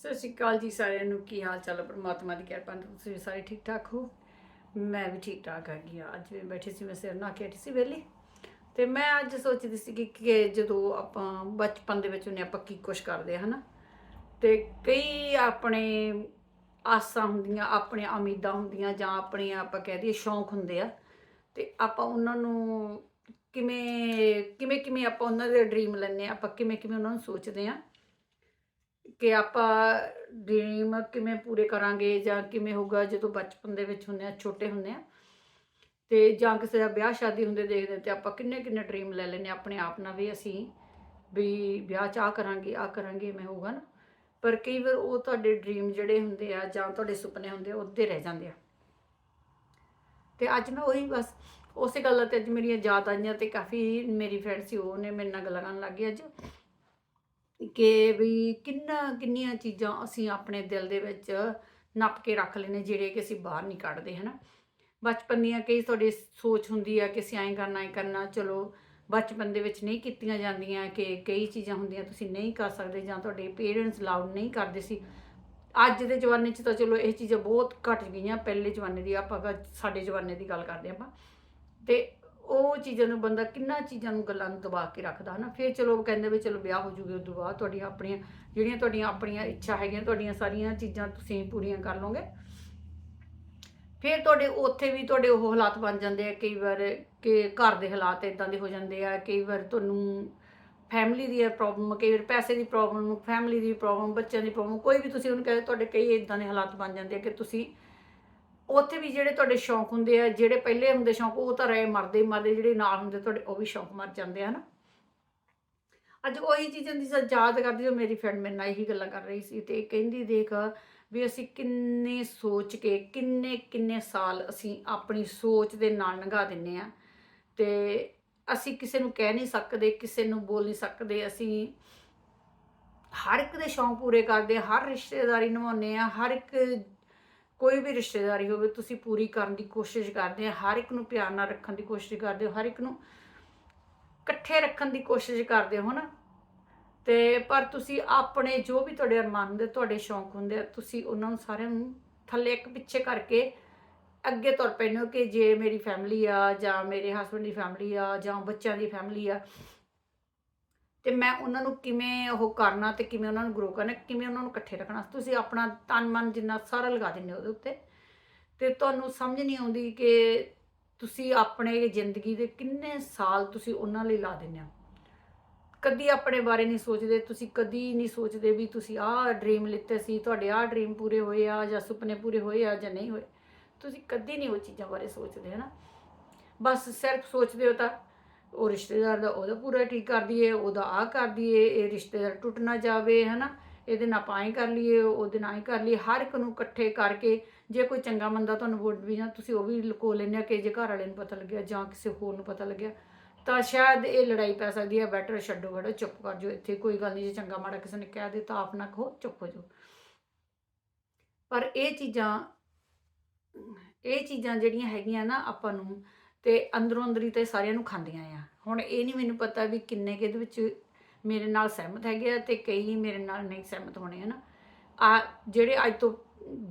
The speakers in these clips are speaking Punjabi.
ਸਤਿ ਸ਼੍ਰੀ ਅਕਾਲ ਜੀ ਸਾਰਿਆਂ ਨੂੰ, ਕੀ ਹਾਲ ਚਾਲ ਹੈ ਪ੍ਰਮਾਤਮਾ ਦੀ ਕਿਰਪਾ ਨਾਲ ਤੁਸੀਂ ਸਾਰੇ ਠੀਕ ਠਾਕ ਹੋ? ਮੈਂ ਵੀ ਠੀਕ ਠਾਕ ਹੈਗੀ ਆ। ਅੱਜ ਵੀ ਬੈਠੀ ਸੀ, ਮੈਂ ਸਿਰ ਨਾ ਕੇ ਸੀ ਵੇਲੀ ਤੇ ਮੈਂ ਅੱਜ ਸੋਚਦੀ ਸੀ ਕਿ ਕਿ ਜਦੋਂ ਆਪਾਂ ਬਚਪਨ ਦੇ ਵਿੱਚ ਉਹਨੇ ਆਪਾਂ ਕੀ ਕੁਛ ਕਰਦੇ ਆ, ਹਨਾ? ਤੇ ਕਈ ਆਪਣੇ ਆਸਾਂ ਹੁੰਦੀਆਂ ਆਪਣੀਆਂ ਉਮੀਦਾਂ ਹੁੰਦੀਆਂ, ਜਾਂ ਆਪਣੇ ਆਪਾਂ ਕਹਿ ਦਈਏ ਸ਼ੌਂਕ ਹੁੰਦੇ ਆ। ਤੇ ਆਪਾਂ ਉਹਨਾਂ ਨੂੰ ਕਿਵੇਂ ਕਿਵੇਂ ਕਿਵੇਂ ਆਪਾਂ ਉਹਨਾਂ ਦੇ ਡ੍ਰੀਮ ਲੈਂਦੇ ਆ, ਆਪਾਂ ਕਿਵੇਂ ਕਿਵੇਂ ਉਹਨਾਂ ਨੂੰ ਸੋਚਦੇ ਆ। ਕਿ ਆਪਾਂ ਡ੍ਰੀਮ ਕਿਵੇਂ ਪੂਰੇ ਕਰਾਂਗੇ ਜਾਂ ਕਿਵੇਂ ਹੋਊਗਾ, ਜਦੋਂ ਬਚਪਨ ਦੇ ਵਿੱਚ ਹੁੰਦੇ ਆ, ਛੋਟੇ ਹੁੰਦੇ ਆ, ਤੇ ਜਾਂ ਕਿਸੇ ਦਾ ਵਿਆਹ ਸ਼ਾਦੀ ਹੁੰਦੇ ਦੇਖਦੇ ਤੇ ਆਪਾਂ ਕਿੰਨੇ ਕਿੰਨੇ ਡ੍ਰੀਮ ਲੈ ਲੈਨੇ ਆਪਣੇ ਆਪ ਨਾਲ ਵੀ ਅਸੀਂ, ਵੀ ਵਿਆਹ ਚ ਆ ਕਰਾਂਗੇ ਆ ਕਰਾਂਗੇ ਮੈਂ ਹੋਊਗਾ ਨਾ। ਪਰ ਕਈ ਵਾਰ ਉਹ ਤੁਹਾਡੇ ਡ੍ਰੀਮ ਜਿਹੜੇ ਹੁੰਦੇ ਆ ਜਾਂ ਤੁਹਾਡੇ ਸੁਪਨੇ ਹੁੰਦੇ ਆ ਉਹਦੇ ਰਹਿ ਜਾਂਦੇ ਆ। ਤੇ ਅੱਜ ਮੈਂ ਉਹੀ ਬਸ ਉਸੇ ਗੱਲ ਤੇ ਅੱਜ ਮੇਰੀਆਂ ਯਾਦ ਆਈਆਂ ਤੇ ਕਾਫੀ ਮੇਰੀ ਫਰੈਂਡ ਸੀ ਉਹਨੇ ਮੇਰੇ ਨਾਲ ਗੱਲਾਂ ਕਰਨ ਲੱਗ ਗਈ ਅੱਜ। ਕਿ ਵੀ ਕਿੰਨਾ, ਕਿੰਨੀਆਂ ਚੀਜ਼ਾਂ ਅਸੀਂ ਆਪਣੇ ਦਿਲ ਦੇ ਵਿੱਚ ਨੱਪ ਕੇ ਰੱਖ ਲੈਨੇ ਜਿਹੜੇ ਕਿ ਅਸੀਂ ਬਾਹਰ ਨਹੀਂ ਕੱਢਦੇ, ਹਨਾ? ਬਚਪਨ ਦੀਆਂ ਕਈ ਤੁਹਾਡੀ ਸੋਚ ਹੁੰਦੀ ਆ ਕਿ ਅਸੀਂ ਐਂ ਕਰਨਾ ਐਂ ਕਰਨਾ, ਚਲੋ, ਬਚਪਨ ਦੇ ਵਿੱਚ ਨਹੀਂ ਕੀਤੀਆਂ ਜਾਂਦੀਆਂ ਕਿ ਕਈ ਚੀਜ਼ਾਂ ਹੁੰਦੀਆਂ ਤੁਸੀਂ ਨਹੀਂ ਕਰ ਸਕਦੇ ਜਾਂ ਤੁਹਾਡੇ ਪੇਰੈਂਟਸ ਲਾਉਡ ਨਹੀਂ ਕਰਦੇ ਸੀ। ਅੱਜ ਦੇ ਜ਼ਮਾਨੇ 'ਚ ਤਾਂ ਚਲੋ ਇਹ ਚੀਜ਼ਾਂ ਬਹੁਤ ਘਟ ਗਈਆਂ, ਪਹਿਲੇ ਜ਼ਮਾਨੇ ਦੀ ਆਪਾਂ ਸਾਡੇ ਜ਼ਮਾਨੇ ਦੀ ਗੱਲ ਕਰਦੇ ਆਪਾਂ। ਤੇ ਉਹ ਚੀਜ਼ਾਂ ਨੂੰ ਬੰਦਾ ਕਿੰਨਾ ਚੀਜ਼ਾਂ ਨੂੰ ਗੱਲਾਂ ਨੂੰ ਦਬਾ ਕੇ ਰੱਖਦਾ ਹਨਾ? ਫਿਰ ਚਲੋ ਉਹ ਕਹਿੰਦੇ ਵੀ ਚਲੋ ਵਿਆਹ ਹੋ ਜੂਗੇ ਉਦੋਂ ਬਾਅਦ, ਤੁਹਾਡੀਆਂ ਆਪਣੀਆਂ ਜਿਹੜੀਆਂ ਤੁਹਾਡੀਆਂ ਆਪਣੀਆਂ ਇੱਛਾ ਹੈਗੀਆਂ, ਤੁਹਾਡੀਆਂ ਸਾਰੀਆਂ ਚੀਜ਼ਾਂ ਤੁਸੀਂ ਪੂਰੀਆਂ ਕਰ ਲਓਗੇ। ਫਿਰ ਤੁਹਾਡੇ ਉੱਥੇ ਵੀ ਤੁਹਾਡੇ ਉਹ ਹਾਲਾਤ ਬਣ ਜਾਂਦੇ ਆ, ਕਈ ਵਾਰ ਕਿ ਘਰ ਦੇ ਹਾਲਾਤ ਇਦਾਂ ਦੇ ਹੋ ਜਾਂਦੇ ਆ, ਕਈ ਵਾਰ ਤੁਹਾਨੂੰ ਫੈਮਿਲੀ ਦੀ ਪ੍ਰੋਬਲਮ ਕਈ ਵਾਰ ਪੈਸੇ ਦੀ ਪ੍ਰੋਬਲਮ ਫੈਮਿਲੀ ਦੀ ਪ੍ਰੋਬਲਮ ਬੱਚਿਆਂ ਦੀ ਪ੍ਰੋਬਲਮ ਕੋਈ ਵੀ ਤੁਸੀਂ ਉਹਨੂੰ ਕਹਿੰਦੇ ਤੁਹਾਡੇ ਕਈ ਇਦਾਂ ਦੇ ਹਾਲਾਤ ਬਣ ਜਾਂਦੇ ਆ ਕਿ ਤੁਸੀਂ ਉੱਥੇ ਵੀ ਜਿਹੜੇ ਤੁਹਾਡੇ ਸ਼ੌਂਕ ਹੁੰਦੇ ਆ, ਜਿਹੜੇ ਪਹਿਲੇ ਹੁੰਦੇ ਸ਼ੌਂਕ, ਉਹ ਤਾਂ ਰਹੇ ਮਰਦੇ ਹੀ ਮਰਦੇ, ਜਿਹੜੇ ਨਾਲ ਹੁੰਦੇ ਤੁਹਾਡੇ, ਉਹ ਵੀ ਸ਼ੌਂਕ ਮਰ ਜਾਂਦੇ ਆ ਨਾ ਅੱਜ ਉਹੀ ਚੀਜ਼ਾਂ ਦੀ ਯਾਦ ਕਰਦੀ ਜੋ ਮੇਰੀ ਫਰੈਂਡ ਮੇਰੇ ਨਾਲ ਇਹੀ ਗੱਲਾਂ ਕਰ ਰਹੀ ਸੀ ਤੇ ਕਹਿੰਦੀ ਦੇਖ ਵੀ ਅਸੀਂ ਕਿੰਨੇ ਸੋਚ ਕੇ, ਕਿੰਨੇ ਕਿੰਨੇ ਸਾਲ ਅਸੀਂ ਆਪਣੀ ਸੋਚ ਦੇ ਨਾਲ ਲੰਘਾ ਦਿੰਨੇ ਆ ਤੇ ਅਸੀਂ ਕਿਸੇ ਨੂੰ ਕਹਿ ਨਹੀਂ ਸਕਦੇ, ਕਿਸੇ ਨੂੰ ਬੋਲ ਨਹੀਂ ਸਕਦੇ, ਅਸੀਂ ਹਰ ਇੱਕ ਦੇ ਸ਼ੌਂਕ ਪੂਰੇ ਕਰਦੇ ਹਰ ਰਿਸ਼ਤੇਦਾਰੀ ਨਿਭਾਉਂਦੇ ਆ, ਹਰ ਇੱਕ ਕੋਈ ਵੀ ਰਿਸ਼ਤੇਦਾਰੀ ਹੋਵੇ, ਤੁਸੀਂ ਪੂਰੀ ਕਰਨ ਦੀ ਕੋਸ਼ਿਸ਼ ਕਰਦੇ ਆ, ਹਰ ਇੱਕ ਨੂੰ ਪਿਆਰ ਨਾਲ ਰੱਖਣ ਦੀ ਕੋਸ਼ਿਸ਼ ਕਰਦੇ ਹੋ, ਹਰ ਇੱਕ ਨੂੰ ਇਕੱਠੇ ਰੱਖਣ ਦੀ ਕੋਸ਼ਿਸ਼ ਕਰਦੇ ਹੋ ਨਾ। ਤੇ ਪਰ ਤੁਸੀਂ ਆਪਣੇ ਜੋ ਵੀ ਤੁਹਾਡੇ ਅਰਮਾਨ ਹੁੰਦੇ, ਤੁਹਾਡੇ ਸ਼ੌਂਕ ਹੁੰਦੇ ਆ, ਤੁਸੀਂ ਉਹਨਾਂ ਨੂੰ ਸਾਰਿਆਂ ਨੂੰ ਥੱਲੇ ਇੱਕ ਪਿੱਛੇ ਕਰਕੇ ਅੱਗੇ ਤੁਰ ਪੈਂਦੇ ਹੋ ਕਿ ਜੇ ਮੇਰੀ ਫੈਮਿਲੀ ਆ ਜਾਂ ਮੇਰੇ ਹਸਬੰਡ ਦੀ ਫੈਮਿਲੀ ਆ ਜਾਂ ਬੱਚਿਆਂ ਦੀ ਫੈਮਿਲੀ ਆ ਤੇ ਮੈਂ ਉਹਨਾਂ ਨੂੰ ਕਿਵੇਂ ਉਹ ਕਰਨਾ ਤੇ ਕਿਵੇਂ ਉਹਨਾਂ ਨੂੰ ਗਰੋ ਕਰਨਾ, ਕਿਵੇਂ ਉਹਨਾਂ ਨੂੰ ਇਕੱਠੇ ਰੱਖਣਾ। ਤੁਸੀਂ ਆਪਣਾ ਤਨ ਮਨ ਜਿੰਨਾ ਸਾਰਾ ਲਗਾ ਦਿੰਦੇ ਉਹਦੇ ਉੱਤੇ। ਤੇ ਤੁਹਾਨੂੰ ਸਮਝ ਨਹੀਂ ਆਉਂਦੀ ਕਿ ਤੁਸੀਂ ਆਪਣੇ ਜ਼ਿੰਦਗੀ ਦੇ ਕਿੰਨੇ ਸਾਲ ਤੁਸੀਂ ਉਹਨਾਂ ਲਈ ਲਾ ਦਿੰਦੇ ਹੋ। ਕਦੀ ਆਪਣੇ ਬਾਰੇ ਨਹੀਂ ਸੋਚਦੇ, ਤੁਸੀਂ ਕਦੀ ਨਹੀਂ ਸੋਚਦੇ ਵੀ ਤੁਸੀਂ ਆਹ ਡ੍ਰੀਮ ਲਿੱਤੇ ਸੀ, ਤੁਹਾਡੇ ਆਹ ਡ੍ਰੀਮ ਪੂਰੇ ਹੋਏ ਆ ਜਾਂ ਸੁਪਨੇ ਪੂਰੇ ਹੋਏ ਆ ਜਾਂ ਨਹੀਂ ਹੋਏ। ਤੁਸੀਂ ਕਦੀ ਨਹੀਂ ਉਹ ਚੀਜ਼ਾਂ ਬਾਰੇ ਸੋਚਦੇ, ਹਨਾ। ਬਸ ਸਿਰਫ ਸੋਚਦੇ ਹੋ ਤਾਂ ਉਹ ਰਿਸ਼ਤੇਦਾਰ ਦਾ ਉਹਦਾ ਪੂਰਾ ਠੀਕ ਕਰ ਦਈਏ, ਉਹਦਾ ਆ ਕਰ ਦਈਏ, ਇਹ ਰਿਸ਼ਤੇਦਾਰ ਟੁੱਟ ਨਾ ਜਾਵੇ, ਹਨਾ? ਇਹਦੇ ਨਾਲ ਆਪਾਂ ਐਂ ਕਰ ਲਈਏ, ਉਹਦੇ ਨਾਲ ਹੀ ਕਰ ਲਈਏ, ਹਰ ਇੱਕ ਨੂੰ ਇਕੱਠੇ ਕਰਕੇ ਜੇ ਕੋਈ ਚੰਗਾ ਮੰਦਾ ਤੁਹਾਨੂੰ ਵੋਟ ਵੀ ਜਾਂ ਤੁਸੀਂ ਉਹ ਵੀ ਲੁਕੋ ਲੈਂਦੇ ਆ ਕਿ ਜੇ ਘਰ ਵਾਲੇ ਨੂੰ ਪਤਾ ਲੱਗਿਆ ਜਾਂ ਕਿਸੇ ਹੋਰ ਨੂੰ ਪਤਾ ਲੱਗਿਆ, ਤਾਂ ਸ਼ਾਇਦ ਇਹ ਲੜਾਈ ਪੈ ਸਕਦੀ ਹੈ। ਬੈਟਰ ਛੱਡੋ ਬੜੋ ਚੁੱਪ ਕਰ ਜਾਓ। ਇੱਥੇ ਕੋਈ ਗੱਲ ਨਹੀਂ, ਜੇ ਚੰਗਾ ਮਾੜਾ ਕਿਸੇ ਨੇ ਕਹਿ ਦੇ ਤਾਂ ਆਪ ਨਾ ਕਹੋ, ਚੁੱਪ ਹੋ ਜਾਓ। ਪਰ ਇਹ ਚੀਜ਼ਾਂ ਇਹ ਚੀਜ਼ਾਂ ਜਿਹੜੀਆਂ ਹੈਗੀਆਂ ਨਾ ਆਪਾਂ ਨੂੰ ਤੇ ਅੰਦਰੋਂ ਅੰਦਰੀ ਤੇ ਸਾਰਿਆਂ ਨੂੰ ਖਾਂਦੀਆਂ ਆ। ਹੁਣ ਇਹ ਨਹੀਂ ਮੈਨੂੰ ਪਤਾ ਵੀ ਕਿੰਨੇ ਕਿ ਇਹਦੇ ਵਿੱਚ ਮੇਰੇ ਨਾਲ ਸਹਿਮਤ ਹੈਗੇ ਆ ਤੇ ਕਈ ਮੇਰੇ ਨਾਲ ਨਹੀਂ ਸਹਿਮਤ ਹੋਣੇ, ਹਨ? ਆ ਜਿਹੜੇ ਅੱਜ ਤੋਂ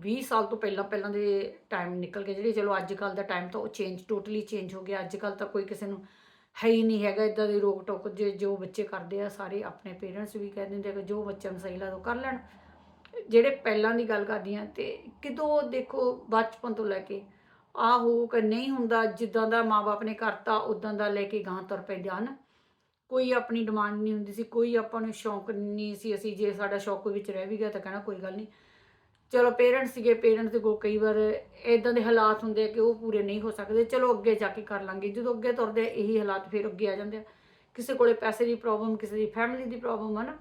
20 ਸਾਲ ਤੋਂ ਪਹਿਲਾਂ ਪਹਿਲਾਂ ਦੇ ਟਾਈਮ ਨਿਕਲ ਗਏ, ਜਿਹੜੇ ਚਲੋ ਅੱਜ ਕੱਲ ਦਾ ਟਾਈਮ ਤਾਂ ਉਹ ਚੇਂਜ ਟੋਟਲੀ ਚੇਂਜ ਹੋ ਗਿਆ। ਅੱਜ ਕੱਲ ਤਾਂ ਕੋਈ ਕਿਸੇ ਨੂੰ ਹੈ ਹੀ ਨਹੀਂ ਹੈਗਾ ਇਦਾਂ ਦੀ ਰੋਕ ਟੋਕ, ਜੇ ਜੋ ਬੱਚੇ ਕਰਦੇ ਆ, ਸਾਰੇ ਆਪਣੇ ਪੇਰੈਂਟਸ ਵੀ ਕਹਿ ਦਿੰਦੇ ਆ ਕਿ ਜੋ ਬੱਚਿਆਂ ਨੂੰ ਸਹੀ ਲੱਗਦਾ ਉਹ ਕਰ ਲੈਣ। ਜਿਹੜੇ ਪਹਿਲਾਂ ਦੀ ਗੱਲ ਕਰਦੀ ਆ, ਤੇ ਕਿਦੋਂ ਦੇਖੋ ਬਚਪਨ ਤੋਂ ਲੈ ਕੇ ਆਹੋ ਕਿ ਨਹੀਂ ਹੁੰਦਾ ਜਿੱਦਾਂ ਦਾ ਮਾਪੇ ਨੇ ਕਰਤਾ ਉਦਾਂ ਦਾ ਲੈ ਕੇ ਗਾਂ ਤੁਰ ਪੈਂਦੇ ਹਨ ਕੋਈ ਆਪਣੀ ਡਿਮਾਂਡ ਨਹੀਂ ਹੁੰਦੀ ਸੀ ਕੋਈ ਆਪਾਂ ਨੂੰ ਸ਼ੌਂਕ ਨਹੀਂ ਸੀ ਅਸੀਂ ਜੇ ਸਾਡਾ ਸ਼ੌਕ ਵਿੱਚ ਰਹਿ ਵੀ ਗਿਆ ਤਾਂ ਕਹਿਣਾ ਕੋਈ ਗੱਲ ਨਹੀਂ। ਚਲੋ ਪੇਰੈਂਟਸ ਸੀਗੇ ਪੇਰੈਂਟਸ ਦੇ ਕੋਲ ਕਈ ਵਾਰ ਇਦਾਂ ਦੇ ਹਾਲਾਤ ਹੁੰਦੇ ਕਿ ਉਹ ਪੂਰੇ ਨਹੀਂ ਹੋ ਸਕਦੇ ਚਲੋ ਅੱਗੇ ਜਾ ਕੇ ਕਰ ਲਾਂਗੇ। ਜਦੋਂ ਅੱਗੇ ਤੁਰਦੇ ਆ, ਇਹੀ ਹਾਲਾਤ ਫਿਰ ਅੱਗੇ ਆ ਜਾਂਦੇ ਆ। ਕਿਸੇ ਕੋਲੇ ਪੈਸੇ ਦੀ ਪ੍ਰੋਬਲਮ ਕਿਸੇ ਦੀ ਫੈਮਿਲੀ ਦੀ ਪ੍ਰੋਬਲਮ ਹਨ ਨਾ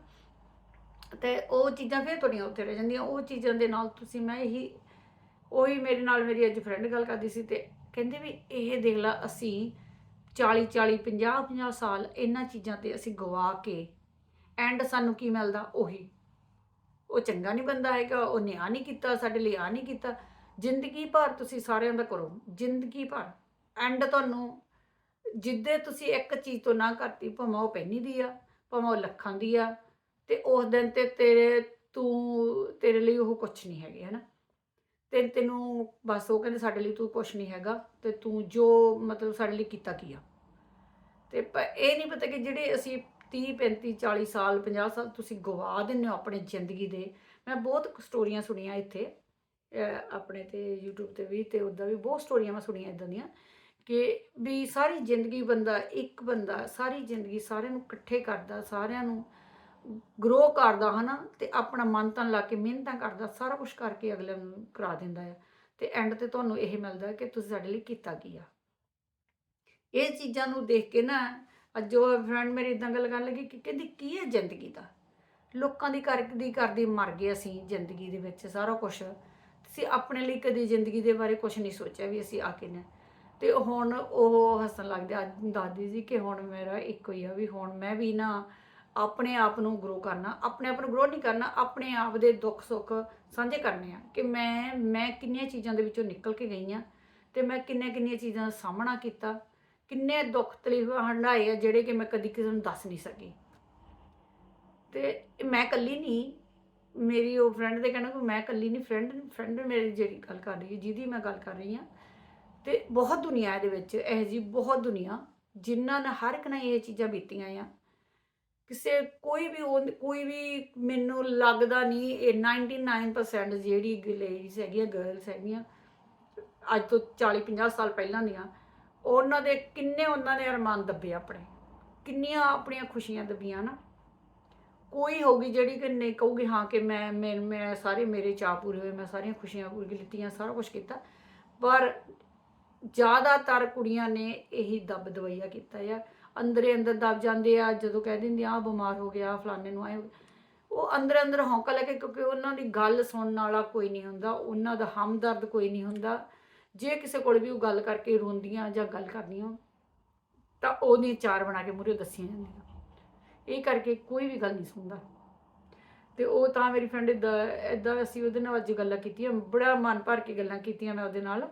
ਤੇ ਉਹ ਚੀਜ਼ਾਂ ਫਿਰ ਤੁਹਾਡੀਆਂ ਉੱਥੇ ਰਹਿ ਜਾਂਦੀਆਂ। ਉਹ ਚੀਜ਼ਾਂ ਦੇ ਨਾਲ ਤੁਸੀਂ ਮੈਂ ਇਹੀ ਉਹੀ ਮੇਰੇ ਨਾਲ ਮੇਰੀ ਅੱਜ ਫਰੈਂਡ ਗੱਲ ਕਰਦੀ ਸੀ ਤੇ ਕਹਿੰਦੇ ਵੀ ਇਹ ਦੇਖ ਲਾ ਅਸੀਂ 40 40 50 50 ਸਾਲ ਇਹਨਾਂ ਚੀਜ਼ਾਂ ਤੇ ਅਸੀਂ ਗਵਾ ਕੇ ਐਂਡ ਸਾਨੂੰ ਕੀ ਮਿਲਦਾ? ਉਹੀ। ਉਹ ਚੰਗਾ ਨਹੀਂ ਬੰਦਾ ਹੈਗਾ ਉਹਨੇ ਆ ਨਹੀਂ ਕੀਤਾ, ਸਾਡੇ ਲਈ ਆ ਨਹੀਂ ਕੀਤਾ। ਜ਼ਿੰਦਗੀ ਭਰ ਤੁਸੀਂ ਸਾਰਿਆਂ ਦਾ ਕਰੋ, ਜ਼ਿੰਦਗੀ ਭਰ। ਐਂਡ ਤੁਹਾਨੂੰ ਜਿੱਦੇ ਤੁਸੀਂ ਇੱਕ ਚੀਜ਼ ਤੋਂ ਨਾ ਕਰਤੀ, ਭਾਵੇਂ ਉਹ ਪੈਣੀ ਦੀ ਆ, ਭਾਵੇਂ ਉਹ ਲੱਖਾਂ ਦੀ ਆ, ਤੇ ਉਸ ਦਿਨ ਤੇ ਤੇਰੇ, ਤੂੰ, ਤੇਰੇ ਲਈ ਉਹ ਕੁਝ ਨਹੀਂ ਹੈਗੇ, ਹਨਾ? ਤੇ ਤੈਨੂੰ ਬਸ ਉਹ ਕਹਿੰਦੇ ਸਾਡੇ ਲਈ ਤੂੰ ਕੁਝ ਨਹੀਂ ਹੈਗਾ ਤੇ ਤੂੰ ਜੋ ਮਤਲਬ ਸਾਡੇ ਲਈ ਕੀਤਾ ਕੀ ਆ। ਤੇ ਪ- ਇਹ ਨਹੀਂ ਪਤਾ ਕਿ ਜਿਹੜੇ ਅਸੀਂ 30 35 40 ਸਾਲ 50 ਸਾਲ ਤੁਸੀਂ ਗਵਾ ਦਿੰਦੇ ਹੋ ਆਪਣੀ ਜ਼ਿੰਦਗੀ ਦੇ। ਮੈਂ ਬਹੁਤ ਸਟੋਰੀਆਂ ਸੁਣੀਆਂ ਇੱਥੇ ਆਪਣੇ ਤੇ YouTube ਤੇ ਵੀ ਤੇ ਉੱਦਾਂ ਵੀ ਬਹੁਤ ਸਟੋਰੀਆਂ ਮੈਂ ਸੁਣੀਆਂ ਇਦਾਂ ਦੀਆਂ ਕਿ ਵੀ ਸਾਰੀ ਜ਼ਿੰਦਗੀ ਬੰਦਾ ਇੱਕ ਬੰਦਾ, ਸਾਰੀ ਜ਼ਿੰਦਗੀ ਸਾਰਿਆਂ ਨੂੰ ਇਕੱਠੇ ਕਰਦਾ, ਸਾਰਿਆਂ ਨੂੰ ਗਰੋ ਕਰਦਾ ਹਨਾ ਤੇ ਆਪਣਾ ਮਨ ਤਨ ਲਾ ਕੇ ਮਿਹਨਤਾਂ ਕਰਦਾ, ਸਾਰਾ ਕੁਝ ਕਰਕੇ ਅਗਲੇ ਨੂੰ ਕਰਾ ਦਿੰਦਾ ਹੈ। ਤੇ ਐਂਡ ਤੇ ਤੁਹਾਨੂੰ ਇਹ ਮਿਲਦਾ ਕਿ ਤੁਸੀਂ ਸਾਡੇ ਲਈ ਕੀਤਾ ਕੀ ਆ। ਇਹ ਚੀਜ਼ਾਂ ਨੂੰ ਦੇਖ ਕੇ ਨਾ ਜੋ ਫਰੈਂਡ ਮੇਰੀ ਇਦਾਂ ਗੱਲ ਕਰਨ ਲੱਗੀ ਕਿ ਕਹਿੰਦੀ, ਕੀ ਹੈ ਜ਼ਿੰਦਗੀ ਦਾ? ਲੋਕਾਂ ਦੀ ਕਰਦੀ ਕਰਦੀ ਮਰ ਗਏ ਅਸੀਂ ਜ਼ਿੰਦਗੀ ਦੇ ਵਿੱਚ ਸਾਰਾ ਕੁਝ ਤੁਸੀਂ ਆਪਣੇ ਲਈ ਕਦੀ ਜ਼ਿੰਦਗੀ ਦੇ ਬਾਰੇ ਕੁਝ ਨਹੀਂ ਸੋਚਿਆ ਵੀ ਅਸੀਂ ਆ ਕੇ ਨੇ ਤੇ ਹੁਣ ਉਹ ਹੱਸਣ ਲੱਗਦੇ ਅੱਜ ਦਾਦੀ ਜੀ ਕਿ ਹੁਣ ਮੇਰਾ ਇੱਕੋ ਹੀ ਆ ਵੀ ਹੁਣ ਮੈਂ ਵੀ ਨਾ ਆਪਣੇ ਆਪ ਨੂੰ ਗਰੋ ਕਰਨਾ, ਆਪਣੇ ਆਪ ਨੂੰ ਗਰੋ ਨਹੀਂ ਕਰਨਾ, ਆਪਣੇ ਆਪ ਦੇ ਦੁੱਖ ਸੁੱਖ ਸਾਂਝੇ ਕਰਨੇ ਆ ਕਿ ਮੈਂ ਮੈਂ ਕਿੰਨੀਆਂ ਚੀਜ਼ਾਂ ਦੇ ਵਿੱਚੋਂ ਨਿਕਲ ਕੇ ਗਈ ਆ ਤੇ ਮੈਂ ਕਿੰਨੇ ਕਿੰਨੀਆਂ ਚੀਜ਼ਾਂ ਦਾ ਸਾਹਮਣਾ ਕੀਤਾ, ਕਿੰਨੇ ਦੁੱਖ ਤਕਲੀਫ ਹੰਡਾਏ ਆ ਜਿਹੜੇ ਕਿ ਮੈਂ ਕਦੀ ਕਿਸੇ ਨੂੰ ਦੱਸ ਨਹੀਂ ਸਕੀ। ਤੇ ਮੈਂ ਇਕੱਲੀ ਨਹੀਂ, ਮੇਰੀ ਉਹ ਫਰੈਂਡ ਦੇ ਕਹਿਣਾ ਕਿ ਮੈਂ ਇਕੱਲੀ ਨਹੀਂ ਫਰੈਂਡ ਫਰੈਂਡ ਮੇਰੀ ਜਿਹੜੀ ਗੱਲ ਕਰ ਰਹੀ ਹੈ, ਜਿਹਦੀ ਮੈਂ ਗੱਲ ਕਰ ਰਹੀ ਹਾਂ, ਤੇ ਬਹੁਤ ਦੁਨੀਆ ਇਹਦੇ ਵਿੱਚ, ਇਹ ਜੀ ਬਹੁਤ ਦੁਨੀਆ ਜਿਨ੍ਹਾਂ ਨੇ ਹਰ ਇੱਕ ਨਾਲ ਇਹ ਚੀਜ਼ਾਂ ਬੀਤੀਆਂ ਆ। ਕਿਸੇ ਕੋਈ ਵੀ ਉਹ, ਕੋਈ ਵੀ ਮੈਨੂੰ ਲੱਗਦਾ ਨਹੀਂ ਇਹ 99% ਜਿਹੜੀ ਲੇਡੀਜ਼ ਹੈਗੀਆਂ ਗਰਲਸ ਹੈਗੀਆਂ, ਅੱਜ ਤੋਂ 40 50 ਸਾਲ ਪਹਿਲਾਂ ਦੀਆਂ, ਉਹਨਾਂ ਦੇ ਕਿੰਨੇ ਉਹਨਾਂ ਨੇ ਅਰਮਾਨ ਦੱਬੇ ਆਪਣੇ। ਕਿੰਨੀਆਂ ਆਪਣੀਆਂ ਖੁਸ਼ੀਆਂ ਦੱਬੀਆਂ ਨਾ। ਕੋਈ ਹੋਗੀ ਜਿਹੜੀ ਕਿ ਨਹੀਂ ਕਹੂਗੀ, ਹਾਂ ਕਿ ਮੈਂ ਮੈਂ ਮੈਂ ਸਾਰੇ ਮੇਰੇ ਚਾਅ ਪੂਰੇ ਹੋਏ, ਮੈਂ ਸਾਰੀਆਂ ਖੁਸ਼ੀਆਂ ਪੂਰੀ ਲਿੱਤੀਆਂ ਸਾਰਾ ਕੁਝ ਕੀਤਾ। ਪਰ ਜ਼ਿਆਦਾਤਰ ਕੁੜੀਆਂ ਨੇ ਇਹੀ ਦੱਬ ਦਵਈਆ ਕੀਤਾ ਆ। ਅੰਦਰੇ ਅੰਦਰ ਦਬ ਜਾਂਦੇ ਆ, ਜਦੋਂ ਕਹਿ ਦਿੰਦੇ ਆ ਬਿਮਾਰ ਹੋ ਗਿਆ, ਫਲਾਣੇ ਨੂੰ ਆਏ ਉਹ ਅੰਦਰ ਅੰਦਰ ਹੌਂਕਾ ਲੈ ਕੇ, ਕਿਉਂਕਿ ਉਹਨਾਂ ਦੀ ਗੱਲ ਸੁਣਨ ਵਾਲਾ ਕੋਈ ਨਹੀਂ ਹੁੰਦਾ, ਉਹਨਾਂ ਦਾ ਹਮਦਰਦ ਕੋਈ ਨਹੀਂ ਹੁੰਦਾ। ਜੇ ਕਿਸੇ ਕੋਲ ਵੀ ਉਹ ਗੱਲ ਕਰਕੇ ਰੋਂਦੀਆਂ ਜਾਂ ਗੱਲ ਕਰਦੀਆਂ, ਤਾਂ ਉਹਦੀ ਚਾਰ ਬਣਾ ਕੇ ਮੂਹਰੇ ਦੱਸੀਆਂ ਜਾਂਦੀਆਂ। ਇਹ ਕਰਕੇ ਕੋਈ ਵੀ ਗੱਲ ਨਹੀਂ ਸੁਣਦਾ। ਤੇ ਉਹ ਤਾਂ ਮੇਰੀ ਫਰੈਂਡ ਇਦਾਂ ਇਦਾਂ ਅਸੀਂ ਉਹਦੇ ਨਾਲ ਅੱਜ ਗੱਲਾਂ ਕੀਤੀਆਂ, ਬੜਾ ਮਨ ਭਰ ਕੇ ਗੱਲਾਂ ਕੀਤੀਆਂ ਮੈਂ ਉਹਦੇ ਨਾਲ।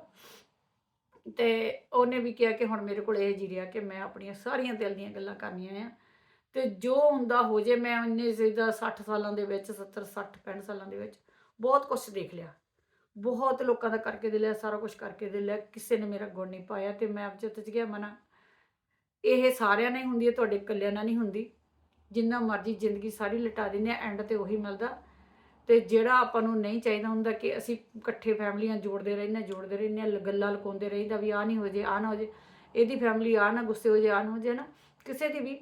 ਤੇ ਉਹਨੇ ਵੀ ਕਿਹਾ ਕਿ ਹੁਣ ਮੇਰੇ ਕੋਲ ਇਹ ਜੀ ਰਿਹਾ ਕਿ ਮੈਂ ਆਪਣੀਆਂ ਸਾਰੀਆਂ ਦਿਲ ਦੀਆਂ ਗੱਲਾਂ ਕਰਨੀਆਂ ਆ। ਤੇ ਜੋ ਹੁੰਦਾ ਹੋ ਜੇ ਮੈਂ ਇੰਨੇ ਜ਼ਿਆਦਾ 60 ਸਾਲਾਂ ਦੇ ਵਿੱਚ 70 60 65 ਸਾਲਾਂ ਦੇ ਵਿੱਚ ਬਹੁਤ ਕੁਝ ਦੇਖ ਲਿਆ। ਬਹੁਤ ਲੋਕਾਂ ਦਾ ਕਰਕੇ ਦੇ ਲਿਆ, ਸਾਰਾ ਕੁਝ ਕਰਕੇ ਦੇ ਲਿਆ, ਕਿਸੇ ਨੇ ਮੇਰਾ ਗੁਣ ਨਹੀਂ ਪਾਇਆ ਤੇ ਮੈਂ ਆਪ ਚਿੱਤ ਗਿਆ ਮਨਾ। ਇਹ ਸਾਰਿਆਂ ਨਾਲ ਹੀ ਹੁੰਦੀ ਹੈ, ਤੁਹਾਡੇ ਇਕੱਲਿਆਂ ਨਾਲ ਨਹੀਂ ਹੁੰਦੀ। ਜਿੰਨਾ ਮਰਜ਼ੀ ਜ਼ਿੰਦਗੀ ਸਾਰੀ ਲਟਾ ਦਿੰਦੇ ਆ ਐਂਡ ਤੇ ਉਹੀ ਮਿਲਦਾ। ਤੇ ਜਿਹੜਾ ਆਪਾਂ ਨੂੰ ਨਹੀਂ ਚਾਹੀਦਾ ਹੁੰਦਾ ਕਿ ਅਸੀਂ ਇਕੱਠੇ ਫੈਮਲੀਆਂ ਜੋੜਦੇ ਰਹਿੰਦੇ ਹਾਂ, ਜੋੜਦੇ ਰਹਿੰਦੇ ਹਾਂ, ਗੱਲਾਂ ਲਕਾਉਂਦੇ ਰਹਿੰਦਾ ਵੀ ਆ ਨਹੀਂ ਹੋ ਜੇ ਆ ਨਾ ਹੋ ਜੇ। ਇਹਦੀ ਫੈਮਿਲੀ ਆ ਨਾ ਗੁੱਸੇ ਹੋ ਜੇ ਆ ਨਾ ਹੋ ਜੇ ਨਾ ਕਿਸੇ ਦੀ ਵੀ।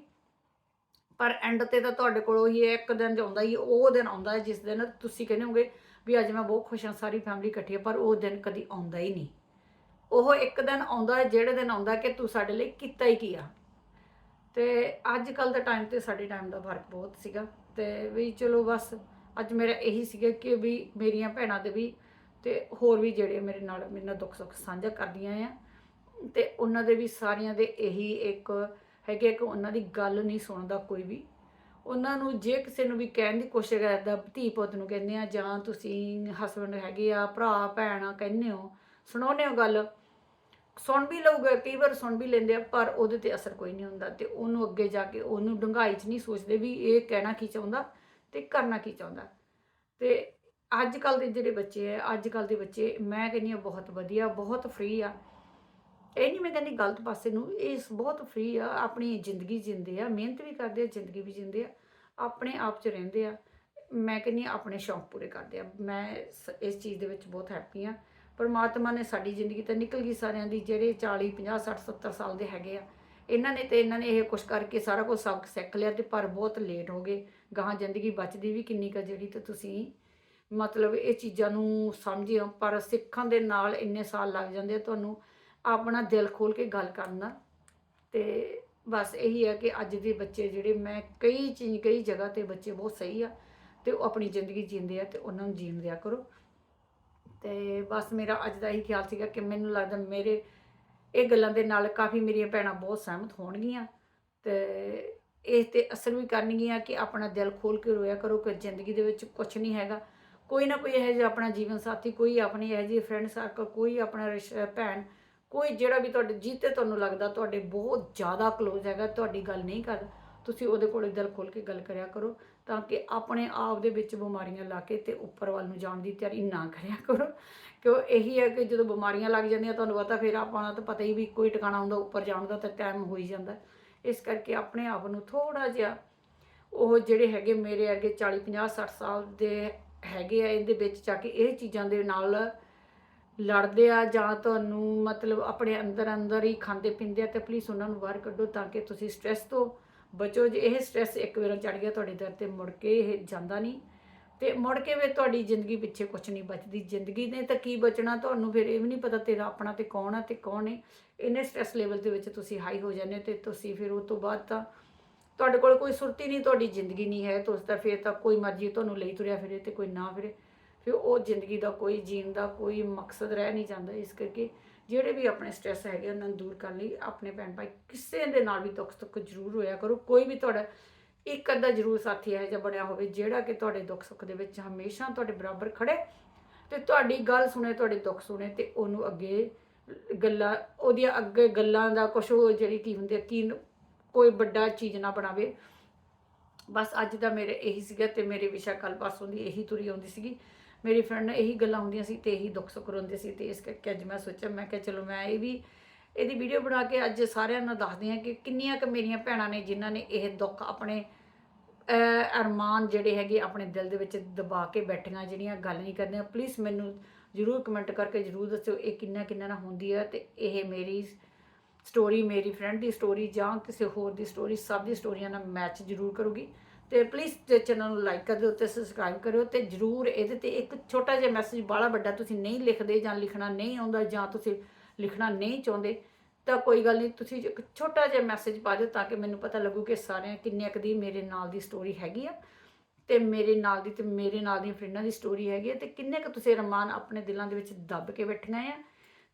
ਪਰ ਐਂਡ ਤੇ ਤਾਂ ਤੁਹਾਡੇ ਕੋਲ ਉਹੀ ਇੱਕ ਦਿਨ ਆਉਂਦਾ ਹੀ ਉਹ ਦਿਨ ਆਉਂਦਾ ਜਿਸ ਦਿਨ ਤੁਸੀਂ ਕਹਿੰਦੇ ਹੋਗੇ ਵੀ ਅੱਜ ਮੈਂ ਬਹੁਤ ਖੁਸ਼ ਹਾਂ ਸਾਰੀ ਫੈਮਿਲੀ ਇਕੱਠੀ ਹੈ ਪਰ ਉਹ ਦਿਨ ਕਦੀ ਆਉਂਦਾ ਹੀ ਨਹੀਂ। ਉਹ ਇੱਕ ਦਿਨ ਆਉਂਦਾ ਜਿਹੜੇ ਦਿਨ ਆਉਂਦਾ ਕਿ ਤੂੰ ਸਾਡੇ ਲਈ ਕੀਤਾ ਹੀ ਕੀ ਆ। ਤੇ ਅੱਜ ਕੱਲ ਦਾ ਟਾਈਮ ਤੇ ਸਾਡੇ ਟਾਈਮ ਦਾ ਫ਼ਰਕ ਬਹੁਤ ਸੀਗਾ। ਤੇ ਵੀ ਚਲੋ ਬਸ ਅੱਜ ਮੇਰਾ ਇਹੀ ਸੀਗਾ ਕਿ ਵੀ ਮੇਰੀਆਂ ਭੈਣਾਂ ਦੇ ਵੀ ਤੇ ਹੋਰ ਵੀ ਜਿਹੜੇ ਮੇਰੇ ਨਾਲ ਮੇਰੇ ਨਾਲ ਦੁੱਖ ਸੁੱਖ ਸਾਂਝਾ ਕਰਦੀਆਂ ਆ। ਤੇ ਉਹਨਾਂ ਦੇ ਵੀ ਸਾਰਿਆਂ ਦੇ ਇਹੀ ਇੱਕ ਹੈਗੇ ਕਿ ਉਹਨਾਂ ਦੀ ਗੱਲ ਨਹੀਂ ਸੁਣਦਾ ਕੋਈ ਵੀ। ਉਹਨਾਂ ਨੂੰ ਜੇ ਕਿਸੇ ਨੂੰ ਵੀ ਕਹਿਣ ਦੀ ਕੋਸ਼ਿਸ਼ ਕਰਦਾ, ਧੀ ਪੁੱਤ ਨੂੰ ਕਹਿੰਦੇ ਆ, ਜਾਂ ਤੁਸੀਂ ਹਸਬੰਡ ਹੈਗੇ ਆ, ਭਰਾ, ਭੈਣ ਕਹਿੰਦੇ ਹੋ, ਸੁਣਾਉਂਦੇ ਹੋ ਗੱਲ? ਸੁਣ ਵੀ ਲਊਗਾ, ਕਈ ਵਾਰ ਸੁਣ ਵੀ ਲੈਂਦੇ ਆ, ਪਰ ਉਹਦੇ ਤੇ ਅਸਰ ਕੋਈ ਨਹੀਂ ਹੁੰਦਾ। ਤੇ ਉਹਨੂੰ ਅੱਗੇ ਜਾ ਕੇ ਉਹਨੂੰ ਡੰਗਾਈ 'ਚ ਨਹੀਂ ਸੋਚਦੇ ਵੀ ਇਹ ਕਹਿਣਾ ਕੀ ਚਾਹੁੰਦਾ। ਤੇ ਕਰਨਾ ਕੀ ਚਾਹੁੰਦਾ? ਤੇ ਅੱਜ ਕੱਲ ਦੇ ਜਿਹੜੇ ਬੱਚੇ ਆ ਅੱਜ ਕੱਲ ਦੇ ਬੱਚੇ, ਮੈਂ ਕਹਿੰਦੀ ਆ ਬਹੁਤ ਵਧੀਆ, ਬਹੁਤ ਫ੍ਰੀ ਆ। ਇਹ ਨਹੀਂ ਮੈਂ ਕਹਿੰਦੀ ਗਲਤ ਪਾਸੇ ਨੂੰ, ਇਹ ਬਹੁਤ ਫ੍ਰੀ ਆ, ਆਪਣੀ ਜ਼ਿੰਦਗੀ ਜਿੰਦੇ ਆ, ਮਿਹਨਤ ਵੀ ਕਰਦੇ ਆ, ਜ਼ਿੰਦਗੀ ਵੀ ਜਿੰਦੇ ਆ, ਆਪਣੇ ਆਪ 'ਚ ਰਹਿੰਦੇ ਆ। ਮੈਂ ਕਹਿੰਦੀ ਹਾਂ ਆਪਣੇ ਸ਼ੌਂਕ ਪੂਰੇ ਕਰਦੇ ਆ। ਮੈਂ ਸ- ਇਸ ਚੀਜ਼ ਦੇ ਵਿੱਚ ਬਹੁਤ ਹੈਪੀ ਆ। ਪਰਮਾਤਮਾ ਨੇ ਸਾਡੀ ਜ਼ਿੰਦਗੀ ਤਾਂ ਨਿਕਲ ਗਈ ਸਾਰਿਆਂ ਦੀ, ਜਿਹੜੇ 40 50 60 70 ਸਾਲ ਦੇ ਹੈਗੇ ਆ। ਇਹਨਾਂ ਨੇ ਤੇ ਇਹਨਾਂ ਨੇ ਇਹ ਕੁਛ ਕਰਕੇ ਸਾਰਾ ਕੁਝ ਸਭ ਸਿੱਖ ਲਿਆ ਤੇ ਪਰ ਬਹੁਤ ਲੇਟ ਹੋ ਗਏ। ਗਾਹਾਂ ਜ਼ਿੰਦਗੀ ਬਚਦੀ ਵੀ ਕਿੰਨੀ ਕੁ ਜਿਹੜੀ ਤੇ ਤੁਸੀਂ ਮਤਲਬ ਇਹ ਚੀਜ਼ਾਂ ਨੂੰ ਸਮਝਿਓ ਪਰ ਸਿੱਖਣ ਦੇ ਨਾਲ ਇੰਨੇ ਸਾਲ ਲੱਗ ਜਾਂਦੇ ਆ ਤੁਹਾਨੂੰ ਆਪਣਾ ਦਿਲ ਖੋਲ ਕੇ ਗੱਲ ਕਰਨ ਦਾ। ਤੇ ਬਸ ਇਹੀ ਹੈ ਕਿ ਅੱਜ ਦੇ ਬੱਚੇ ਜਿਹੜੇ ਮੈਂ ਕਈ ਚੀਜ਼, ਕਈ ਜਗ੍ਹਾ ਤੇ ਬੱਚੇ ਬਹੁਤ ਸਹੀ ਆ ਤੇ ਉਹ ਆਪਣੀ ਜ਼ਿੰਦਗੀ ਜੀਂਦੇ ਆ ਤੇ ਉਹਨਾਂ ਨੂੰ ਜੀਣ ਦਿਆ ਕਰੋ। ਤੇ ਬਸ ਮੇਰਾ ਅੱਜ ਦਾ ਇਹੀ ਖਿਆਲ ਸੀਗਾ ਕਿ ਮੈਨੂੰ ਲੱਗਦਾ ਮੇਰੇ ਇਹ ਗੱਲਾਂ ਦੇ ਨਾਲ ਕਾਫੀ ਮੇਰੀਆਂ ਭੈਣਾਂ ਬਹੁਤ ਸਹਿਮਤ ਹੋਣਗੀਆਂ ਤੇ ਇਸ ਤੇ ਅਸਰ ਵੀ ਕਰਨਗੀਆਂ ਕਿ ਆਪਣਾ ਦਿਲ ਖੋਲ ਕੇ ਰੋਇਆ ਕਰੋ ਕਿ ਜ਼ਿੰਦਗੀ ਦੇ ਵਿੱਚ ਕੁਝ ਨਹੀਂ ਹੈਗਾ। ਕੋਈ ਨਾ ਕੋਈ ਇਹੋ ਜਿਹਾ ਆਪਣਾ ਜੀਵਨ ਸਾਥੀ, ਕੋਈ ਆਪਣੀ ਇਹੋ ਜਿਹੀ ਫਰੈਂਡ ਸਰਕਲ ਕੋਈ ਆਪਣਾ ਰਿਸ਼ਤਾ ਭੈਣ, ਕੋਈ ਜਿਹੜਾ ਵੀ ਤੁਹਾਡੇ, ਜੀਤੇ ਤੁਹਾਨੂੰ ਲੱਗਦਾ ਤੁਹਾਡੇ ਬਹੁਤ ਜ਼ਿਆਦਾ ক্লোਜ਼ ਹੈਗਾ, ਤੁਹਾਡੀ ਗੱਲ ਨਹੀਂ ਕਰਦਾ। ਤੁਸੀਂ ਉਹਦੇ ਕੋਲ ਦਿਲ ਖੋਲ ਕੇ ਗੱਲ ਕਰਿਆ ਕਰੋ ਤਾਂ ਕਿ ਆਪਣੇ ਆਪ ਦੇ ਵਿੱਚ ਬਿਮਾਰੀਆਂ ਲਾ ਕੇ ਤੇ ਉੱਪਰ ਵੱਲ ਨੂੰ ਜਾਣ ਦੀ ਤਿਆਰੀ ਨਾ ਕਰਿਆ ਕਰੋ। ਕਿਉਂ? ਇਹੀ ਹੈ ਕਿ ਜਦੋਂ ਬਿਮਾਰੀਆਂ ਲੱਗ ਜਾਂਦੀਆਂ ਤੁਹਾਨੂੰ ਪਤਾ ਫਿਰ ਆਪਾਂ ਨੂੰ ਤਾਂ ਪਤਾ ਹੀ ਵੀ ਕੋਈ ਟਿਕਾਣਾ ਹੁੰਦਾ, ਉੱਪਰ ਜਾਣ ਦਾ ਤਾਂ ਟਾਈਮ ਹੋ ਹੀ ਜਾਂਦਾ। ਇਸ ਕਰਕੇ ਆਪਣੇ ਆਪ ਨੂੰ ਥੋੜਾ ਜਿਹਾ ਉਹ ਜਿਹੜੇ ਹੈਗੇ ਮੇਰੇ ਅੱਗੇ 40 50 60 ਸਾਲ ਦੇ ਹੈਗੇ ਆ, ਇਹਦੇ ਵਿੱਚ ਜਾ ਕੇ ਇਹ ਚੀਜ਼ਾਂ ਦੇ ਨਾਲ ਲੜਦੇ ਆ ਜਾਂ ਤੁਹਾਨੂੰ ਮਤਲਬ ਆਪਣੇ ਅੰਦਰ ਅੰਦਰ ਹੀ ਖਾਂਦੇ ਪੀਂਦੇ ਆ ਤੇ ਪਲੀਜ਼ ਉਹਨਾਂ ਨੂੰ ਬਾਹਰ ਕੱਢੋ ਤਾਂ ਕਿ ਤੁਸੀਂ ਸਟ੍ਰੈਸ ਤੋਂ ਬਚੋ, ਜੇ ਇਹ ਸਟ੍ਰੈਸ ਇੱਕ ਵਾਰ ਚੜ ਗਿਆ ਤੁਹਾਡੇ ਦਰ ਤੇ ਮੁੜ ਕੇ ਇਹ ਜਾਂਦਾ ਨਹੀਂ ਤੇ ਮੁੜ ਕੇ ਵੀ ਤੁਹਾਡੀ ਜ਼ਿੰਦਗੀ ਪਿੱਛੇ ਕੁਝ ਨਹੀਂ ਬਚਦੀ। ਜ਼ਿੰਦਗੀ ਨੇ ਤਾਂ ਕੀ ਬਚਣਾ? ਤੁਹਾਨੂੰ ਫਿਰ ਇਹ ਵੀ ਨਹੀਂ ਪਤਾ ਤੇਰਾ ਆਪਣਾ ਤੇ ਕੌਣ ਆ ਤੇ ਕੌਣ ਨਹੀਂ। ਇਹਨੇ ਸਟ੍ਰੈਸ ਲੈਵਲ ਦੇ ਵਿੱਚ ਤੁਸੀਂ ਹਾਈ ਹੋ ਜਾਂਦੇ ਤੇ ਤੁਸੀਂ ਫਿਰ ਉਹ ਤੋਂ ਬਾਅਦ ਤਾਂ ਤੁਹਾਡੇ ਕੋਲ ਕੋਈ ਸੁਰਤੀ ਨਹੀਂ, ਤੁਹਾਡੀ ਜ਼ਿੰਦਗੀ ਨਹੀਂ ਹੈ। ਤੁਸੀਂ ਤਾਂ ਫਿਰ ਤਾਂ ਕੋਈ ਮਰਜ਼ੀ ਤੁਹਾਨੂੰ ਲਈ ਤੁਰਿਆ ਫਿਰੇ ਤੇ ਕੋਈ ਨਾ ਫਿਰੇ। ਫਿਰ ਉਹ ਜ਼ਿੰਦਗੀ ਦਾ ਕੋਈ ਜੀਣ ਦਾ ਕੋਈ ਮਕਸਦ ਰਹਿ ਨਹੀਂ ਜਾਂਦਾ। ਇਸ ਕਰਕੇ ਜਿਹੜੇ ਵੀ ਆਪਣੇ ਸਟ੍ਰੈਸ ਹੈਗੇ ਉਹਨਾਂ ਨੂੰ ਦੂਰ ਕਰਨ ਲਈ ਆਪਣੇ ਭੈਣ ਭਾਈ ਕਿਸੇ ਦੇ ਨਾਲ ਵੀ ਦੁੱਖ ਸੁੱਖ ਜ਼ਰੂਰ ਹੋਇਆ ਕਰੋ। ਕੋਈ ਵੀ ਤੁਹਾਡਾ ਇੱਕ ਅੱਧਾ ਜ਼ਰੂਰ ਸਾਥੀ ਇਹੋ ਜਿਹਾ ਬਣਿਆ ਹੋਵੇ, ਜਿਹੜਾ ਕਿ ਤੁਹਾਡੇ ਦੁੱਖ ਸੁੱਖ ਦੇ ਵਿੱਚ ਹਮੇਸ਼ਾ ਤੁਹਾਡੇ ਬਰਾਬਰ ਖੜੇ ਤੇ ਤੁਹਾਡੀ ਗੱਲ ਸੁਣੇ, ਤੁਹਾਡੇ ਦੁੱਖ ਸੁਣੇ ਤੇ ਉਹਨੂੰ ਅੱਗੇ ਗੱਲਾਂ, ਉਹਦੀਆਂ ਅੱਗੇ ਗੱਲਾਂ ਦਾ ਕੁਝ ਉਹ ਜਿਹੜੀ ਕੀ ਹੁੰਦੀ ਹੈ ਕੀ ਕੋਈ ਵੱਡਾ ਚੀਜ਼ ਨਾ ਬਣਾਵੇ। ਬਸ ਅੱਜ ਦਾ ਮੇਰੇ ਇਹੀ ਸੀਗਾ ਤੇ ਮੇਰੇ ਵਿਸ਼ਾ ਕੱਲ ਪਾਸੋਂ ਦੀ ਇਹੀ ਤੁਰੀ ਆਉਂਦੀ ਸੀਗੀ। ਮੇਰੀ ਫਰੈਂਡ ਨਾਲ ਇਹੀ ਗੱਲਾਂ ਹੁੰਦੀਆਂ ਸੀ ਤੇ ਇਹੀ ਦੁੱਖ ਸੁੱਖ ਹੁੰਦੇ ਸੀ ਤੇ ਇਸ ਕਰਕੇ ਅੱਜ ਮੈਂ ਸੋਚਿਆ, ਮੈਂ ਕਿਹਾ ਚਲੋ ਮੈਂ ਇਹ ਵੀ ਇਹਦੀ ਵੀਡੀਓ ਬਣਾ ਕੇ ਅੱਜ ਸਾਰਿਆਂ ਨੂੰ ਦੱਸਦੀ ਹਾਂ ਕਿ ਕਿੰਨੀਆਂ ਕੁ ਮੇਰੀਆਂ ਭੈਣਾਂ ਨੇ ਜਿਨ੍ਹਾਂ ਨੇ ਇਹ ਦੁੱਖ ਆਪਣੇ ਅਰਮਾਨ ਜਿਹੜੇ ਹੈਗੇ ਆਪਣੇ ਦਿਲ ਦੇ ਵਿੱਚ ਦਬਾ ਕੇ ਬੈਠੀਆਂ, ਜਿਹੜੀਆਂ ਗੱਲ ਨਹੀਂ ਕਰਦੀਆਂ ਪਲੀਜ਼ ਮੈਨੂੰ ਜਰੂਰ ਕਮੈਂਟ ਕਰਕੇ ਜਰੂਰ ਦੱਸਿਓ ਇਹ ਕਿੰਨਾ ਕਿੰਨਾ ਨਾਲ ਹੁੰਦੀ ਹੈ ਤੇ ਇਹ ਮੇਰੀ ਸਟੋਰੀ ਮੇਰੀ ਫਰੈਂਡ ਦੀ ਸਟੋਰੀ ਜਾਂ ਕਿਸੇ ਹੋਰ ਦੀ ਸਟੋਰੀ ਸਭ ਦੀ ਸਟੋਰੀਆਂ ਨਾਲ ਮੈਚ ਜ਼ਰੂਰ ਕਰੂਗੀ। ਤੇ ਪਲੀਜ਼ ਚੈਨਲ ਨੂੰ ਲਾਈਕ ਕਰ ਦਿਓ ਤੇ ਸਬਸਕ੍ਰਾਈਬ ਕਰਿਓ ਤੇ ਜਰੂਰ ਇਹਦੇ ਤੇ ਇੱਕ ਛੋਟਾ ਜਿਹਾ ਮੈਸੇਜ ਬਾਲਾ ਵੱਡਾ ਤੁਸੀਂ ਨਹੀਂ ਲਿਖਦੇ ਜਾਂ ਲਿਖਣਾ ਨਹੀਂ ਆਉਂਦਾ ਜਾਂ ਤੁਸੀਂ ਲਿਖਣਾ ਨਹੀਂ ਚਾਹੁੰਦੇ, ਤਾਂ ਕੋਈ ਗੱਲ ਨਹੀਂ, ਤੁਸੀਂ ਇੱਕ ਛੋਟਾ ਜਿਹਾ ਮੈਸੇਜ ਪਾ ਦਿਓ ਤਾਂ ਕਿ ਮੈਨੂੰ ਪਤਾ ਲੱਗੂ ਕਿ ਸਾਰਿਆਂ ਕਿੰਨੇ ਕੁ ਦੀ ਮੇਰੇ ਨਾਲ ਦੀ ਸਟੋਰੀ ਹੈਗੀ ਆ ਤੇ ਮੇਰੇ ਨਾਲ ਦੀ ਤੇ ਮੇਰੇ ਨਾਲ ਦੀਆਂ ਫਰੈਂਡਾਂ ਦੀ ਸਟੋਰੀ ਹੈਗੀ ਆ ਤੇ ਕਿੰਨੇ ਕੁ ਤੁਸੀਂ ਰਮਾਨ ਆਪਣੇ ਦਿਲਾਂ ਦੇ ਵਿੱਚ ਦੱਬ ਕੇ ਬੈਠੀਆਂ ਆ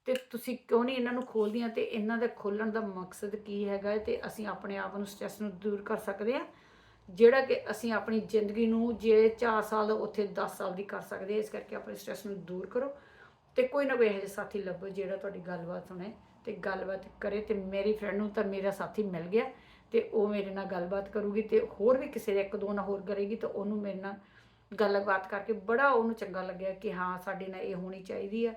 ਤੇ ਤੁਸੀਂ ਕਿਉਂ ਨਹੀਂ ਇਹਨਾਂ ਨੂੰ ਖੋਲਦੀਆਂ ਤੇ ਇਹਨਾਂ ਦਾ ਖੋਲਣ ਦਾ ਮਕਸਦ ਕੀ ਹੈਗਾ ਹੈ ਤੇ ਅਸੀਂ ਆਪਣੇ ਆਪ ਨੂੰ ਸਟ੍ਰੈਸ ਨੂੰ ਦੂਰ ਕਰ ਸਕਦੇ ਆ। ਜਿਹੜਾ ਕਿ ਅਸੀਂ ਆਪਣੀ ਜ਼ਿੰਦਗੀ ਨੂੰ ਜੇ 4 ਸਾਲ ਉੱਥੇ 10 ਸਾਲ ਦੀ ਕਰ ਸਕਦੇ ਇਸ ਕਰਕੇ ਆਪਣੇ ਸਟ੍ਰੈਸ ਨੂੰ ਦੂਰ ਕਰੋ। ਤੇ ਕੋਈ ਨਾ ਕੋਈ ਇਹੋ ਜਿਹਾ ਸਾਥੀ ਲੱਭੋ ਜਿਹੜਾ ਤੁਹਾਡੀ ਗੱਲਬਾਤ ਸੁਣੇ ਤੇ ਗੱਲਬਾਤ ਕਰੇ ਤੇ ਮੇਰੀ ਫਰੈਂਡ ਨੂੰ ਤਾਂ ਮੇਰਾ ਸਾਥੀ ਮਿਲ ਗਿਆ ਤੇ ਉਹ ਮੇਰੇ ਨਾਲ ਗੱਲਬਾਤ ਕਰੂਗੀ ਤੇ ਹੋਰ ਵੀ ਕਿਸੇ ਦੇ ਇੱਕ ਦੋ ਨਾਲ ਹੋਰ ਕਰੇਗੀ ਤਾਂ ਉਹਨੂੰ ਮੇਰੇ ਨਾਲ ਗੱਲਬਾਤ ਕਰਕੇ ਬੜਾ ਉਹਨੂੰ ਚੰਗਾ ਲੱਗਿਆ ਕਿ ਹਾਂ ਸਾਡੇ ਨਾਲ ਇਹ ਹੋਣੀ ਚਾਹੀਦੀ ਆ।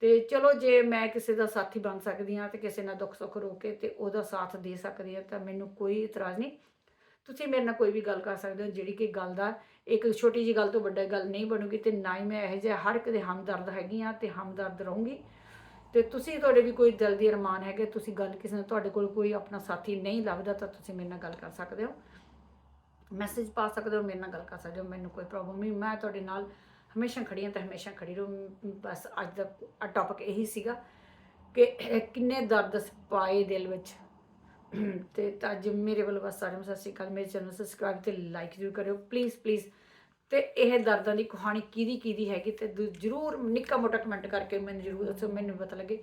ਤੇ ਚਲੋ ਜੇ ਮੈਂ ਕਿਸੇ ਦਾ ਸਾਥੀ ਬਣ ਸਕਦੀ ਹਾਂ ਤੇ ਕਿਸੇ ਨਾਲ ਦੁੱਖ ਸੁੱਖ ਰੋ ਕੇ ਤੇ ਉਹਦਾ ਸਾਥ ਦੇ ਸਕਦੀ ਹਾਂ ਤਾਂ ਮੈਨੂੰ ਕੋਈ ਇਤਰਾਜ਼ ਨਹੀਂ। ਤੁਸੀਂ ਮੇਰੇ ਨਾਲ ਕੋਈ ਵੀ ਗੱਲ ਕਰ ਸਕਦੇ ਹੋ, ਜਿਹੜੀ ਕਿ ਗੱਲ ਦਾ ਇੱਕ ਛੋਟੀ ਜੀ ਗੱਲ ਤੋਂ ਵੱਡਾ ਗੱਲ ਨਹੀਂ ਬਣੂਗੀ ਤੇ ਨਾ ਹੀ ਮੈਂ ਇਹੋ ਜਿਹਾ ਹਰ ਇੱਕ ਦੇ ਹਮਦਰਦ ਹੈਗੀ ਆ ਤੇ ਹਮਦਰਦ ਰਹੂੰਗੀ। ਤੇ ਤੁਸੀਂ ਤੁਹਾਡੇ ਵੀ ਕੋਈ ਦਿਲ ਦੀ ਅਰਮਾਨ ਹੈਗੇ, ਤੁਸੀਂ ਗੱਲ ਕਿਸੇ ਨਾਲ ਤੁਹਾਡੇ ਕੋਲ ਕੋਈ ਆਪਣਾ ਸਾਥੀ ਨਹੀਂ ਲੱਭਦਾ ਤਾਂ ਤੁਸੀਂ ਮੇਰੇ ਨਾਲ ਗੱਲ ਕਰ ਸਕਦੇ ਹੋ। ਮੈਸੇਜ ਪਾ ਸਕਦੇ ਹੋ, ਮੇਰੇ ਨਾਲ ਗੱਲ ਕਰ ਸਕਦੇ ਹੋ, ਮੈਨੂੰ ਕੋਈ ਪ੍ਰੋਬਲਮ ਨਹੀਂ। ਮੈਂ ਤੁਹਾਡੇ ਨਾਲ ਹਮੇਸ਼ਾ ਖੜੀ ਹਾਂ ਤੇ ਹਮੇਸ਼ਾ ਖੜੀ ਰਹੂੰ। ਬਸ ਅੱਜ ਦਾ ਟੌਪਿਕ ਇਹੀ ਸੀਗਾ ਕਿ ਕਿੰਨੇ ਦਰਦ ਪਾਏ ਦਿਲ ਵਿੱਚ ਤੇ ਤਾਂ ਅੱਜ ਮੇਰੇ ਵੱਲੋਂ ਬਸ ਸਾਰਿਆਂ ਨੂੰ ਸਤਿ ਸ਼੍ਰੀ ਅਕਾਲ, ਮੇਰੇ ਚੈਨਲ ਨੂੰ ਸਬਸਕ੍ਰਾਈਬ ਤੇ ਲਾਈਕ ਜ਼ਰੂਰ ਕਰਿਓ ਪਲੀਜ਼ ਪਲੀਜ਼ ਤੇ ਇਹ ਦਰਦਾਂ ਦੀ ਕਹਾਣੀ ਕਿਹਦੀ ਕਿਹਦੀ ਹੈਗੀ ਤੇ ਦੂ- ਜ਼ਰੂਰ ਨਿੱਕਾ ਮੋਟਾ ਕਮੈਂਟ ਕਰਕੇ ਮੈਨੂੰ ਜ਼ਰੂਰ ਦੱਸੋ, ਮੈਨੂੰ ਪਤਾ ਲੱਗੇ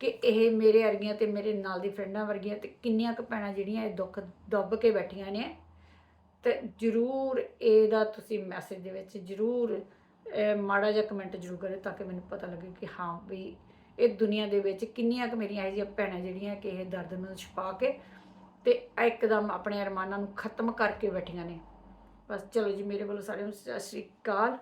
ਕਿ ਇਹ ਮੇਰੇ ਵਰਗੀਆਂ ਤੇ ਮੇਰੇ ਨਾਲ ਦੀ ਫਰੈਂਡਾਂ ਵਰਗੀਆਂ ਤੇ ਕਿੰਨੀਆਂ ਕੁ ਭੈਣਾਂ ਜਿਹੜੀਆਂ ਇਹ ਦੁੱਖ ਦੱਬ ਕੇ ਬੈਠੀਆਂ ਨੇ। ਤੇ ਜਰੂਰ ਇਹਦਾ ਤੁਸੀਂ ਮੈਸੇਜ ਦੇ ਵਿੱਚ ਜਰੂਰ ਮਾੜਾ ਜਿਹਾ ਕਮੈਂਟ ਜਰੂਰ ਕਰਿਓ ਤਾਂ ਕਿ ਮੈਨੂੰ ਪਤਾ ਲੱਗੇ ਕਿ ਹਾਂ ਵੀ ਇਹ ਦੁਨੀਆ ਦੇ ਵਿੱਚ ਕਿੰਨੀਆਂ ਕੁ ਮੇਰੀਆਂ ਇਹੋ ਜਿਹੀਆਂ ਭੈਣਾਂ ਜਿਹੜੀਆਂ ਕਿ ਇਹ ਦਰਦ ਨੂੰ ਛੁਪਾ ਕੇ ਤੇ ਇੱਕਦਮ ਆਪਣੇ ਅਰਮਾਨਾਂ ਨੂੰ ਖਤਮ ਕਰਕੇ ਬੈਠੀਆਂ ਨੇ। ਬਸ ਚਲੋ ਜੀ, ਮੇਰੇ ਵੱਲੋਂ ਸਾਰਿਆਂ ਨੂੰ ਸਤਿ ਸ਼੍ਰੀ ਅਕਾਲ।